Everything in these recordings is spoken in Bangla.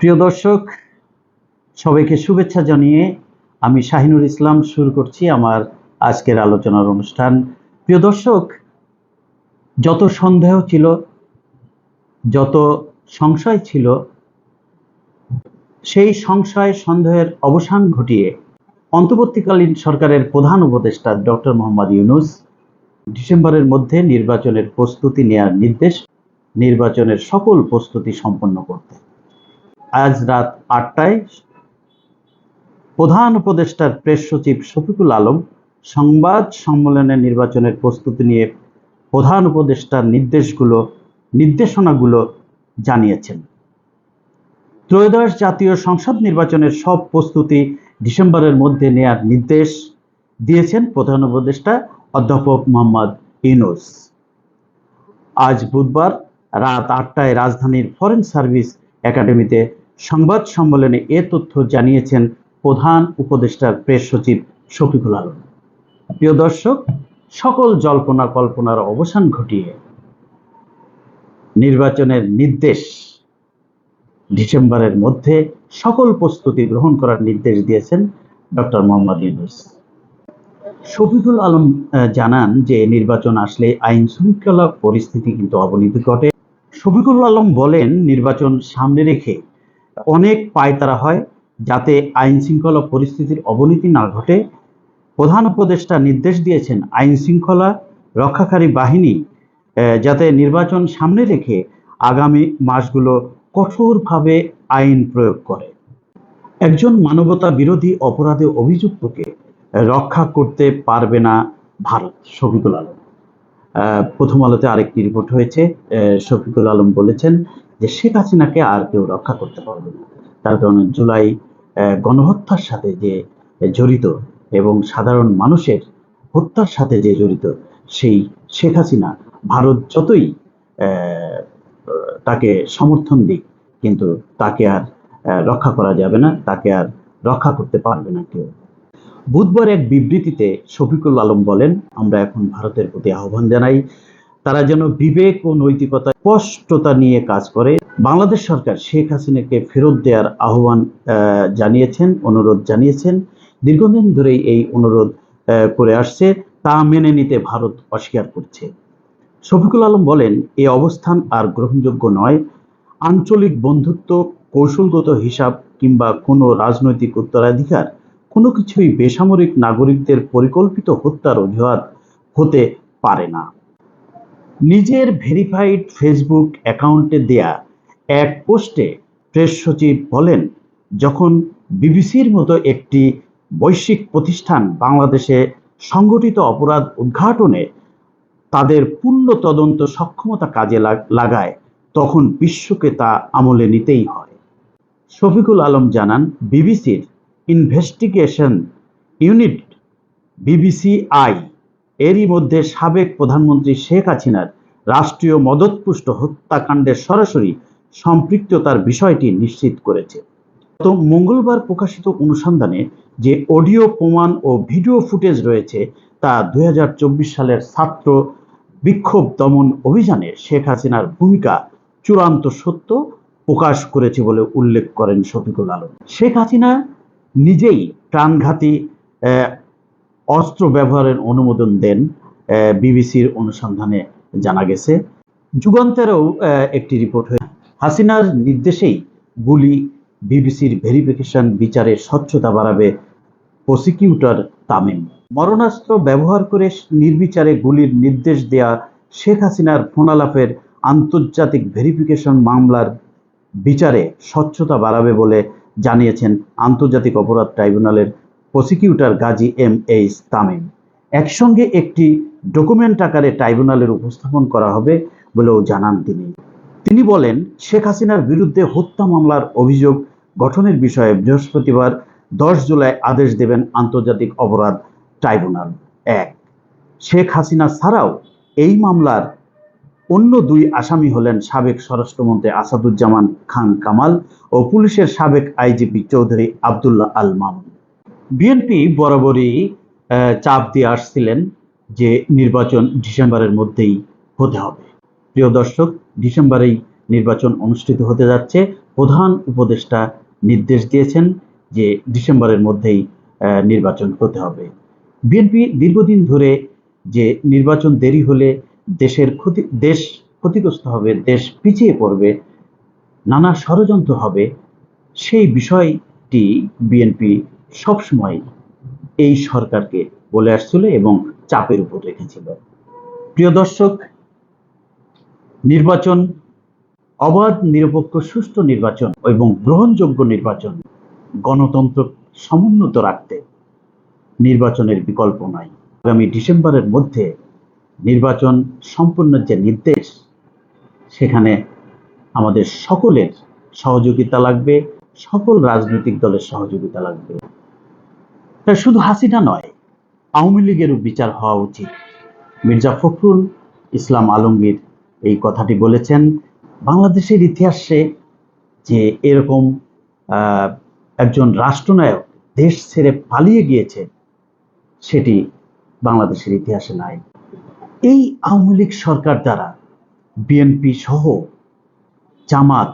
প্রিয় দর্শক, সবাইকে শুভেচ্ছা জানিয়ে আমি শাহিনুর ইসলাম শুরু করছি আমার আজকের আলোচনার অনুষ্ঠান। প্রিয় দর্শক, যত সন্দেহ ছিল, যত সংশয় ছিল, সেই সংশয়, সন্দেহের অবসান ঘটিয়ে অন্তর্বর্তীকালীন সরকারের প্রধান উপদেষ্টা ডক্টর মোহাম্মদ ইউনুস ডিসেম্বরের মধ্যে নির্বাচনের প্রস্তুতি নেয়ার নির্দেশ, নির্বাচনের সকল প্রস্তুতি সম্পন্ন করতে আজ রাত আটটায় প্রধান উপদেষ্টার প্রেস সচিব শফিকুল আলম সংবাদ সম্মেলনে নির্বাচনের প্রস্তুতি নিয়ে প্রধান উপদেষ্টার নির্দেশগুলো, নির্দেশনাগুলো জানিয়েছেন। ত্রয়োদশ জাতীয় সংসদ নির্বাচনের সব প্রস্তুতি ডিসেম্বরের মধ্যে নেয়ার নির্দেশ দিয়েছেন প্রধান উপদেষ্টা অধ্যাপক মোহাম্মদ ইউনুস। আজ বুধবার রাত আটটায় রাজধানীর ফরেন সার্ভিস একাডেমিতে সংবাদ সম্মেলনে এ তথ্য জানিয়েছেন প্রধান উপদেষ্টার প্রেস সচিব শফিকুল আলম। প্রিয় দর্শক, সকল জল্পনা কল্পনার অবসান ঘটিয়ে নির্বাচনের নির্দেশ। ডিসেম্বরের মধ্যে সকল প্রস্তুতি গ্রহণ করার নির্দেশ দিয়েছেন ডক্টর মোহাম্মদ ইউনুস। শফিকুল আলম জানান যে নির্বাচন আসলে আইন শৃঙ্খলা পরিস্থিতি কিন্তু অবনতি ঘটে। শফিকুল আলম বলেন, নির্বাচন সামনে রেখে অনেক পায়তারা হয় যাতে আইন শৃঙ্খলা পরিস্থিতির অবনতি না ঘটে। প্রধান উপদেষ্টা নির্দেশ দিয়েছেন আইন শৃঙ্খলা রক্ষাকারী বাহিনী যাতে নির্বাচন সামনে রেখে আগামী মাসগুলো কঠোরভাবে আইন প্রয়োগ করে। একজন মানবতা বিরোধী অপরাধে অভিযুক্তকে রক্ষা করতে পারবে না ভারত, শফিকুল আলম। প্রথম আলোতে আরেকটি রিপোর্ট হয়েছে শফিকুল আলম বলেছেন যে শেখ হাসিনাকে আর কেউ রক্ষা করতে পারবে না। তার কারণে জুলাই গণহত্যার সাথে যে জড়িত এবং সাধারণ মানুষের হত্যার সাথে যে জড়িত সেই শেখ হাসিনা, ভারত যতই তাকে সমর্থন দিক, কিন্তু তাকে আর রক্ষা করা যাবে না, তাকে আর রক্ষা করতে পারবে না কেউ। বুধবার এক বিবৃতিতে শফিকুল আলম বলেন, আমরা এখন ভারতের প্রতি আহ্বান জানাই তারা যেন বিবেক ও নৈতিকতা স্পষ্টতা নিয়ে কাজ করে। বাংলাদেশ সরকার শেখ হাসিনাকে ফেরত দেওয়ার আহ্বান জানিয়েছেন, অনুরোধ জানিয়েছেন। দীর্ঘদিন ধরেই এই অনুরোধ করে আসছে। তা মেনে নিতে ভারত অস্বীকার করছে। শফিকুল আলম বলেন এই অবস্থান আর গ্রহণযোগ্য নয়। আঞ্চলিক বন্ধুত্ব, কৌশলগত হিসাব কিংবা কোনো রাজনৈতিক উত্তরাধিকার, কোনো কিছুই বেসামরিক নাগরিকদের পরিকল্পিত হত্যার অজুহাত হতে পারে না। নিজের ভেরিফাইড ফেসবুক অ্যাকাউন্টে দেয়া এক পোস্টে প্রেস সচিব বলেন, যখন বিবিসির মতো একটি বৈশ্বিক প্রতিষ্ঠান বাংলাদেশে সংগঠিত অপরাধ উদ্ঘাটনে তাদের পূর্ণ তদন্ত সক্ষমতা কাজে লাগ- লাগায়, তখন বিশ্বকে তা আমলে নিতেই হয়। শফিকুল আলম জানান, বিবিসির ইনভেস্টিগেশন ইউনিট বিবিসিআই এরই মধ্যে সাবেক প্রধানমন্ত্রী শেখ হাসিনার রাষ্ট্রীয় মদতপুষ্ট হত্যাকাণ্ডের সরাসরি সম্পৃক্ততার বিষয়টি নিশ্চিত করেছে। গত মঙ্গলবার প্রকাশিত অনুসন্ধানে যে অডিও প্রমাণ ও ভিডিও ফুটেজ রয়েছে, তা দুই হাজার চব্বিশ সালের ছাত্র বিক্ষোভ দমন অভিযানে শেখ হাসিনার ভূমিকা চূড়ান্ত সত্য প্রকাশ করেছে বলে উল্লেখ করেন শফিকুল আলম। শেখ হাসিনা নিজেই প্রাণঘাতী অস্ত্র ব্যবহারের অনুমোদন দেন বিবিসির অনুসন্ধানে জানা গেছে। যুগান্তরেও একটি রিপোর্ট হয়ে হাসিনার নির্দেশেই গুলি, বিবিসির ভেরিফিকেশন বিচারের স্বচ্ছতা বাড়াবে প্রসিকিউটর তামিম। মরণাস্ত্র ব্যবহার করে নির্বিচারে গুলির নির্দেশ দেয়া শেখ হাসিনার ফোনালাপের আন্তর্জাতিক ভেরিফিকেশন মামলার বিচারে স্বচ্ছতা বাড়াবে বলে জানিয়েছেন আন্তর্জাতিক অপরাধ ট্রাইব্যুনালের prosecutor Gazi M H Tamim একসঙ্গে একটি ডকুমেন্ট আকারে ট্রাইব্যুনালের উপস্থাপন করা হবে বলেও জানান তিনি। তিনি বলেন, শেখ হাসিনার বিরুদ্ধে হত্যা মামলার অভিযোগ গঠনের বিষয়ে বৃহস্পতিবার দশ জুলাই আদেশ দেবেন আন্তর্জাতিক অপরাধ ট্রাইব্যুনাল। এক, শেখ হাসিনা ছাড়াও এই মামলার অন্য দুই আসামি হলেন সাবেক স্বরাষ্ট্রমন্ত্রী আসাদুজ্জামান খান কামাল ও পুলিশের সাবেক আইজিপি চৌধুরী আবদুল্লাহ আল মামুন। বিএনপি বরাবরই চাপ দিয়ে আসছিলেন যে নির্বাচন ডিসেম্বরের মধ্যেই হতে হবে। প্রিয় দর্শক, ডিসেম্বরেই নির্বাচন অনুষ্ঠিত হতে যাচ্ছে। প্রধান উপদেষ্টা নির্দেশ দিয়েছেন যে ডিসেম্বরের মধ্যেই নির্বাচন হতে হবে। বিএনপি দীর্ঘদিন ধরে যে নির্বাচন দেরি হলে দেশের ক্ষতি, দেশ ক্ষতিগ্রস্ত হবে, দেশ পিছিয়ে পড়বে, নানা ষড়যন্ত্র হবে, সেই বিষয়টি বিএনপি সবসময় এই সরকারকে বলে আসছিল এবং চাপের উপর রেখেছিল। প্রিয় দর্শক, নির্বাচন, অবাধ, নিরপেক্ষ, সুষ্ঠু নির্বাচন এবং গ্রহণযোগ্য নির্বাচন গণতন্ত্র সমুন্নত রাখতে নির্বাচনের বিকল্প নাই। আগামী ডিসেম্বরের মধ্যে নির্বাচন সম্পূর্ণের যে নির্দেশ, সেখানে আমাদের সকলের সহযোগিতা লাগবে, সকল রাজনৈতিক দলের সহযোগিতা লাগবে। শুধু হাসিনা নয়, আওয়ামী লীগেরও বিচার হওয়া উচিত। মির্জা ফখরুল ইসলাম আলমগীর এই কথাটি বলেছেন, বাংলাদেশের ইতিহাসে যে এরকম একজন রাষ্ট্রনায়ক দেশ ছেড়ে পালিয়ে গিয়েছে, সেটি বাংলাদেশের ইতিহাসে নাই। এই আওয়ামী লীগ সরকার দ্বারা বিএনপি সহ জামাত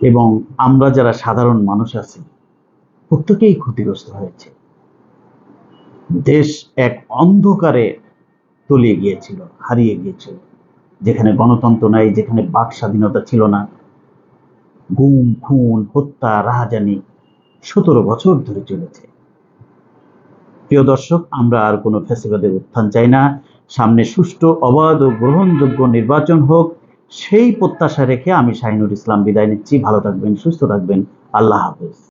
এবং আমরা যারা সাধারণ মানুষ আছি প্রত্যেকেই ক্ষতিগ্রস্ত হয়েছে। দেশ এক অন্ধকারে তলিয়ে গিয়েছিল, হারিয়ে গিয়েছিল। যেখানে গণতন্ত্র নাই, যেখানে বাক স্বাধীনতা ছিল না। গুম, খুন, হত্যা, রাহাজানি সতেরো বছর ধরে চলেছে। প্রিয় দর্শক, আমরা আর কোনো ফ্যাসিবাদের উত্থান চাই না। সামনে সুষ্ঠু, অবাধ ও গ্রহণযোগ্য নির্বাচন হোক, সেই প্রত্যাশা রেখে আমি শাহিনুর ইসলাম বিদায় নিচ্ছি। ভালো থাকবেন, সুস্থ থাকবেন। আল্লাহ হাফেজ।